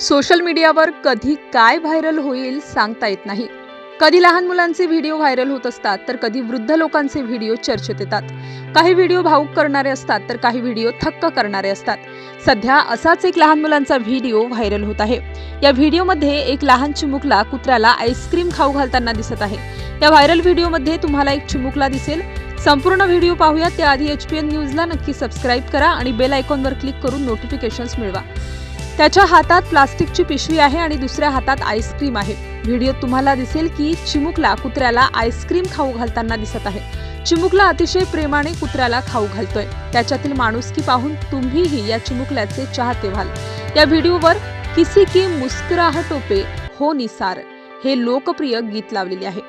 Social मीडियावर कधी काय व्हायरल होईल सांगता येत नाही. कधी लहान मुलांचे व्हिडिओ व्हायरल होत असतात तर कधी वृद्ध लोकांचे व्हिडिओ चर्चेत येतात. काही व्हिडिओ भाऊक करणारे असतात तर काही व्हिडिओ थक्क करणारे असतात. सध्या असाच एक लहान मुलांचा व्हिडिओ व्हायरल होत आहे. या व्हिडिओमध्ये एक लहान चिमुकला कुत्र्याला आईस्क्रीम खाऊ घालताना दिसत आहे. या व्हायरल व्हिडिओमध्ये तुम्हाला एक चिमुकला दिसेल. संपूर्ण व्हिडिओ पाहूया त्याआधी एच पी एन न्यूजला नक्की सबस्क्राईब करा आणि बेल आयकॉनवर क्लिक करून नोटिफिकेशन्स मिळवा. त्याच्या हातात प्लास्टिकची पिशवी आहे आणि दुसऱ्या हातात आईस्क्रीम आहे. व्हिडिओत तुम्हाला दिसेल की चिमुकला कुत्र्याला आईस्क्रीम खाऊ घालताना दिसत आहे. चिमुकला अतिशय प्रेमाने कुत्र्याला खाऊ घालतोय. त्याच्यातील माणुसकी पाहून तुम्हीही या चिमुकल्याचे चाहते व्हाल. या व्हिडिओवर किसी की मुस्कुराहटोपे हो निसार हे लोकप्रिय गीत लावलेले आहे.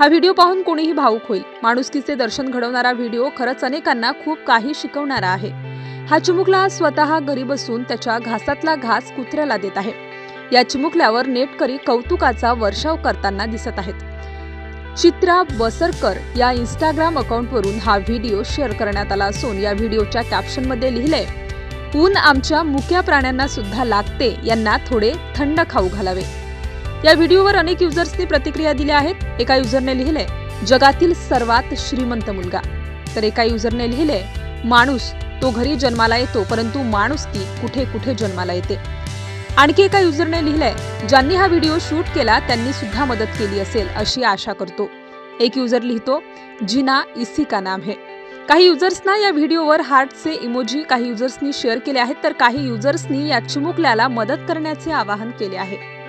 हा व्हिडिओ पाहून कोणीही भावुक होईल. माणुसकीचे दर्शन घडवणारा व्हिडिओ खरंच अनेकांना खूप काही शिकवणारा आहे. हा चिमुकला स्वतः घरी बसून त्याच्या घासातला घास कुत्र्याला देत आहे. या चिमुकल्यावर नेटकरी कौतुकाचा वर्षाव करताना दिसत आहेत. चित्रा बसरकर या इंस्टाग्राम अकाउंटवरून हा व्हिडिओ शेअर करण्यात आला असून या व्हिडिओच्या कॅप्शनमध्ये लिहिलंय ऊन आमच्या मुक्या प्राण्यांना सुद्धा लागते यांना थोडे थंड खाऊ घालावे. या व्हिडिओवर अनेक युजर्सनी प्रतिक्रिया दिल्या आहेत. एका युजरने लिहिलंय जगातील सर्वात श्रीमंत मुलगा. तर एका युजरने लिहिलंय माणूस तो घरी जन्माला येतो परंतु माणुसकी कुठे कुठे जन्माला येते. आणखी एका युजरने लिहिलंय ज्यांनी हा व्हिडिओ शूट केला त्यांनी सुद्धा मदत केली असेल अशी आशा करतो. एक युजर लिहितो जिना इसी का नाम है. काही युजर्सना या व्हिडिओवर हार्टचे इमोजी काही युजर्सनी शेअर केले आहेत तर काही युजर्सनी या चिमुकल्याला मदत करण्याचे आवाहन केले आहे.